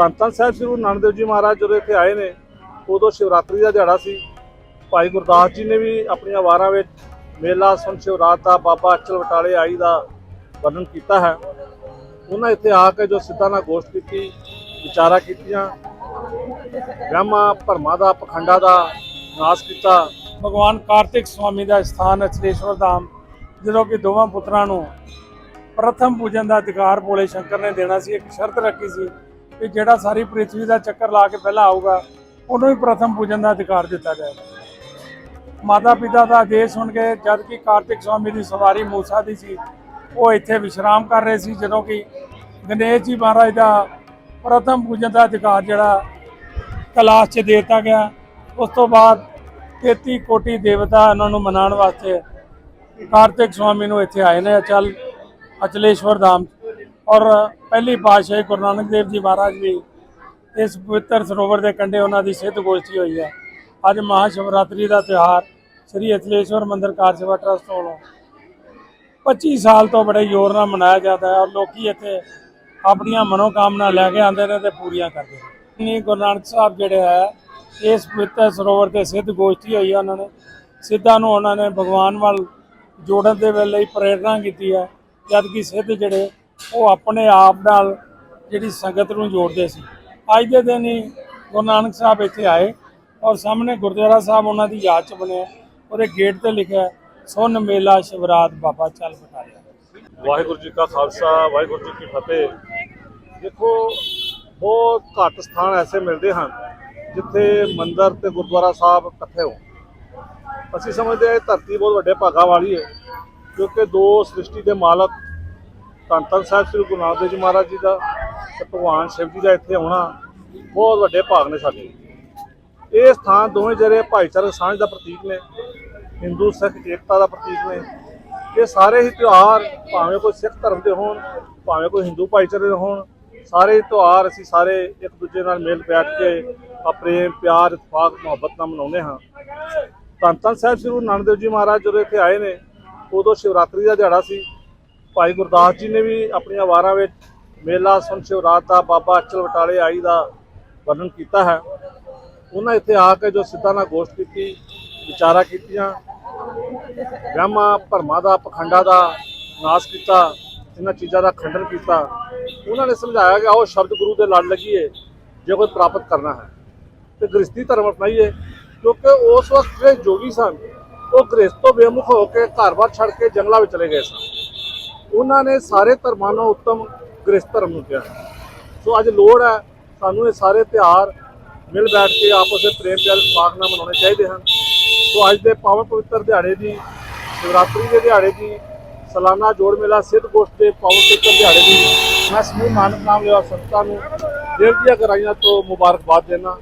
ਧੰਨ ਧੰਨ ਸਾਹਿਬ ਸ੍ਰੀ ਗੁਰੂ ਨਾਨਕ ਦੇਵ ਜੀ ਮਹਾਰਾਜ ਜਦੋਂ ਇੱਥੇ ਆਏ ਨੇ, ਉਦੋਂ ਸ਼ਿਵਰਾਤਰੀ ਦਾ ਦਿਹਾੜਾ ਸੀ। ਭਾਈ ਗੁਰਦਾਸ ਜੀ ਨੇ ਵੀ ਆਪਣੀਆਂ ਵਾਰਾਂ ਵਿੱਚ ਮੇਲਾ, ਸੁਣ ਸ਼ਿਵਰਾਤ ਦਾ ਬਾਬਾ ਅਚਲ ਵਟਾਲੇ ਆਈ ਦਾ ਵਰਣਨ ਕੀਤਾ ਹੈ। ਉਹਨਾਂ ਇੱਥੇ ਆ ਕੇ ਜੋ ਸਿੱਧਾ ਨਾਲ ਗੋਸ਼ਟ ਕੀਤੀ, ਵਿਚਾਰਾ ਕੀਤੀਆਂ ਵਹਿਮਾਂ ਭਰਮਾਂ ਦਾ, ਪਖੰਡਾ ਦਾ ਨਾਸ਼ ਕੀਤਾ। ਭਗਵਾਨ ਕਾਰਤਿਕ ਸਵਾਮੀ ਦਾ ਸਥਾਨ ਅਚਲੇਸ਼ਵਰ ਧਾਮ, ਜਦੋਂ ਕਿ ਦੋਵਾਂ ਪੁੱਤਰਾਂ ਨੂੰ ਪ੍ਰਥਮ ਪੂਜਨ ਦਾ ਅਧਿਕਾਰ ਭੋਲੇ ਸ਼ੰਕਰ ਨੇ ਦੇਣਾ ਸੀ, ਇੱਕ ਸ਼ਰਤ ਰੱਖੀ ਸੀ ਵੀ ਜਿਹੜਾ ਸਾਰੀ ਪ੍ਰਿਥਵੀ ਦਾ ਚੱਕਰ ਲਾ ਕੇ ਪਹਿਲਾਂ ਆਊਗਾ, ਉਹਨੂੰ ਹੀ ਪ੍ਰਥਮ ਪੂਜਨ ਦਾ ਅਧਿਕਾਰ ਦਿੱਤਾ ਜਾਏਗਾ ਮਾਤਾ ਪਿਤਾ ਦਾ ਆਦੇਸ਼ ਸੁਣ ਕੇ ਜਦ ਕਿ ਕਾਰਤਿਕ ਸਵਾਮੀ ਦੀ ਸਵਾਰੀ ਮੂਸਾ ਦੀ ਸੀ, ਉਹ ਇੱਥੇ ਵਿਸ਼ਰਾਮ ਕਰ ਰਹੇ ਸੀ, ਜਦੋਂ ਕਿ ਗਣੇਸ਼ ਜੀ ਮਹਾਰਾਜ ਦਾ ਪ੍ਰਥਮ ਪੂਜਨ ਦਾ ਅਧਿਕਾਰ ਜਿਹੜਾ ਕਲਾਸ਼ 'ਚ ਦੇ ਦਿੱਤਾ ਗਿਆ। ਉਸ ਤੋਂ ਬਾਅਦ 33 ਕੋਟੀ ਦੇਵਤਾ ਉਹਨਾਂ ਨੂੰ ਮਨਾਉਣ ਵਾਸਤੇ ਕਾਰਤਿਕ ਸਵਾਮੀ ਨੂੰ ਇੱਥੇ ਆਏ ਨੇ ਅਚਲ, ਅਚਲੇਸ਼ਵਰ ਧਾਮ ਔਰ ਪਹਿਲੀ ਪਾਤਸ਼ਾਹੀ ਗੁਰੂ ਨਾਨਕ ਦੇਵ ਜੀ ਮਹਾਰਾਜ ਵੀ ਇਸ ਪਵਿੱਤਰ ਸਰੋਵਰ ਦੇ ਕੰਢੇ ਉਹਨਾਂ ਦੀ ਸਿੱਧ ਗੋਸ਼ਟੀ ਹੋਈ ਹੈ। ਅੱਜ ਮਹਾ ਸ਼ਿਵਰਾਤਰੀ ਦਾ ਤਿਉਹਾਰ ਸ੍ਰੀ ਅਚਲੇਸ਼ਵਰ ਮੰਦਿਰ ਕਾਰ ਸੇਵਾ ਟਰਸਟ ਵੱਲੋਂ 25 ਸਾਲ ਤੋਂ ਬੜੇ ਜ਼ੋਰ ਨਾਲ ਮਨਾਇਆ ਜਾਂਦਾ ਹੈ ਔਰ ਲੋਕੀ ਇੱਥੇ ਆਪਣੀਆਂ ਮਨੋਕਾਮਨਾ ਲੈ ਕੇ ਆਉਂਦੇ ਨੇ ਤੇ ਪੂਰੀਆਂ ਕਰਦੇ ਨੇ। ਨਹੀਂ ਗੁਰੂ ਨਾਨਕ ਸਾਹਿਬ ਜਿਹੜੇ ਹੈ, ਇਸ ਪਵਿੱਤਰ ਸਰੋਵਰ ਤੇ ਸਿੱਧ ਗੋਸ਼ਟੀ ਹੋਈ ਹੈ ਉਹਨਾਂ ਨੇ। ਸਿੱਧਾਂ ਨੂੰ ਉਹਨਾਂ ਨੇ ਭਗਵਾਨ ਵੱਲ ਜੋੜਨ ਦੇ ਲਈ ਹੀ ਪ੍ਰੇਰਣਾ ਕੀਤੀ ਹੈ ਜਦ ਕਿ ਸਿੱਧ ਜਿਹੜੇ ਉਹ ਆਪਣੇ ਆਪ ਨਾਲ ਜਿਹੜੀ ਸੰਗਤ ਨੂੰ ਜੋੜਦੇ ਸੀ। ਅੱਜ ਦੇ ਦਿਨ ਹੀ ਗੁਰੂ ਨਾਨਕ ਸਾਹਿਬ ਇੱਥੇ ਆਏ ਔਰ ਸਾਹਮਣੇ ਗੁਰਦੁਆਰਾ ਸਾਹਿਬ ਉਹਨਾਂ ਦੀ ਯਾਦ ਚ ਬਣਿਆ। ਉਹਦੇ ਗੇਟ ਤੇ ਲਿਖਿਆ ਹੈ, ਸੁਨ ਮੇਲਾ ਸ਼ਿਵਰਾਤ ਬਾਬਾ ਚੱਲ ਬਟਾਲਿਆ ਵਾਹਿਗੁਰੂ ਜੀ ਕਾ ਖਾਲਸਾ ਵਾਹਿਗੁਰੂ ਜੀ ਕੀ ਫਤਿਹ। ਦੇਖੋ ਬਹੁਤ ਘੱਟ ਸਥਾਨ ਐਸੇ ਮਿਲਦੇ ਹਨ ਜਿੱਥੇ ਮੰਦਰ ਤੇ ਗੁਰਦੁਆਰਾ ਸਾਹਿਬ ਇਕੱਠੇ ਹੋ ਅਸੀਂ ਸਮਝਦੇ ਹਾਂ ਇਹ ਧਰਤੀ ਬਹੁਤ ਵੱਡੇ ਭਾਗਾ ਵਾਲੀ ਹੈ ਕਿਉਂਕਿ ਦੋ ਸ੍ਰਿਸ਼ਟੀ ਦੇ ਮਾਲਕ ਧੰਨ ਧੰਨ ਸਾਹਿਬ ਸ੍ਰੀ ਗੁਰੂ ਨਾਨਕ ਦੇਵ ਜੀ ਮਹਾਰਾਜ ਜੀ ਦਾ ਤੇ ਭਗਵਾਨ ਸ਼ਿਵ ਜੀ ਦਾ ਇੱਥੇ ਆਉਣਾ ਬਹੁਤ ਵੱਡੇ ਭਾਗ ਨੇ ਸਾਡੇ। ਇਹ ਸਥਾਨ ਦੋਵੇਂ ਜਿਹੜੇ ਭਾਈਚਾਰਕ ਸਾਂਝ ਦਾ ਪ੍ਰਤੀਕ ਨੇ, ਹਿੰਦੂ, ਸਿੱਖ, ਏਕਤਾ ਦਾ ਪ੍ਰਤੀਕ ਨੇ। ਇਹ ਸਾਰੇ ਹੀ ਤਿਉਹਾਰ ਭਾਵੇਂ ਕੋਈ ਸਿੱਖ ਧਰਮ ਦੇ ਹੋਣ, ਭਾਵੇਂ ਕੋਈ ਹਿੰਦੂ ਭਾਈਚਾਰੇ ਦੇ ਹੋਣ, ਸਾਰੇ ਹੀ ਤਿਉਹਾਰ ਅਸੀਂ ਸਾਰੇ ਇੱਕ ਦੂਜੇ ਨਾਲ ਮਿਲ ਬੈਠ ਕੇ ਆ ਪ੍ਰੇਮ, ਪਿਆਰ ਇਤਫਾਕ ਮੁਹੱਬਤ ਨਾਲ ਮਨਾਉਂਦੇ ਹਾਂ। ਧੰਨ ਧੰਨ ਸਾਹਿਬ ਸ੍ਰੀ ਗੁਰੂ ਨਾਨਕ ਦੇਵ ਜੀ ਮਹਾਰਾਜ ਜਦੋਂ ਇੱਥੇ ਆਏ ਨੇ, ਉਦੋਂ ਸ਼ਿਵਰਾਤਰੀ ਦਾ ਦਿਹਾੜਾ ਸੀ। ਭਾਈ ਗੁਰਦਾਸ ਜੀ ਨੇ ਵੀ ਆਪਣੀਆਂ ਵਾਰਾਂ ਵਿੱਚ ਮੇਲਾ, ਸੁਣ ਸ਼ਿਵਰਾਤ ਦਾ ਬਾਬਾ ਅਚਲ ਬਟਾਲੇ ਆਈ ਦਾ ਵਰਣਨ ਕੀਤਾ ਹੈ। ਉਹਨਾਂ ਇੱਥੇ ਆ ਕੇ ਜੋ ਸਿੱਧਾ ਨਾਲ ਗੋਸ਼ਟ ਕੀਤੀ, ਵਿਚਾਰਾ ਕੀਤੀਆਂ, ਵਹਿਮਾਂ, ਭਰਮਾਂ ਦਾ, ਪਖੰਡਾ ਦਾ ਨਾਸ਼ ਕੀਤਾ, ਇਹਨਾਂ ਚੀਜ਼ਾਂ ਦਾ ਖੰਡਨ ਕੀਤਾ। ਉਹਨਾਂ ਨੇ ਸਮਝਾਇਆ ਕਿ ਆਓ ਸ਼ਬਦ ਗੁਰੂ ਦੇ ਲੜ ਲੱਗੀਏ, ਜੇ ਕੋਈ ਪ੍ਰਾਪਤ ਕਰਨਾ ਹੈ। ਤੇ ਗ੍ਰਸਤੀ ਧਰਮ ਅਪਣਾਈਏ, ਕਿਉਂਕਿ ਉਸ ਵਕਤ ਜਿਹੜੇ ਜੋਗੀ ਸਨ, ਉਹ ਗ੍ਰਸਤ ਤੋਂ ਬੇਮੁਖ ਹੋ ਕੇ ਘਰ-ਬਾਰ ਛੱਡ ਕੇ ਜੰਗਲਾਂ ਵਿੱਚ ਚਲੇ ਗਏ ਸਨ। ਉਹਨਾਂ ਨੇ ਸਾਰੇ ਧਰਮਾਂ ਨੂੰ ਉੱਤਮ ਗ੍ਰਸਤ ਧਰਮ ਨੂੰ ਕਿਹਾ। ਸੋ ਅੱਜ ਲੋੜ ਹੈ ਸਾਨੂੰ ਇਹ ਸਾਰੇ ਤਿਉਹਾਰ ਮਿਲ ਬੈਠ ਕੇ ਆਪਸ ਵਿੱਚ ਪ੍ਰੇਮ ਪਿਆਰ ਇਤਫਾਕ ਨਾਲ ਮਨਾਉਣੇ ਚਾਹੀਦੇ ਹਨ। ਸੋ ਅੱਜ ਦੇ ਪਾਵਨ ਪਵਿੱਤਰ ਦਿਹਾੜੇ ਦੀ, ਸ਼ਿਵਰਾਤਰੀ ਦੇ ਦਿਹਾੜੇ ਦੀ, ਸਾਲਾਨਾ ਜੋੜ ਮੇਲਾ ਸਿੱਧ ਗੋਸ਼ਟ ਦੇ ਪਾਵਨ ਪਵਿੱਤਰ ਦਿਹਾੜੇ ਦੀ ਮੈਂ ਸਮੂਹ ਨਾਨਕ ਨਾਮ ਲਿਆ ਸੰਤਾਂ ਨੂੰ। ਦੇਵ ਦੀਆਂ ਕਰਾਈਆਂ ਤੋਂ ਮੁਬਾਰਕਬਾਦ ਦੇਣਾ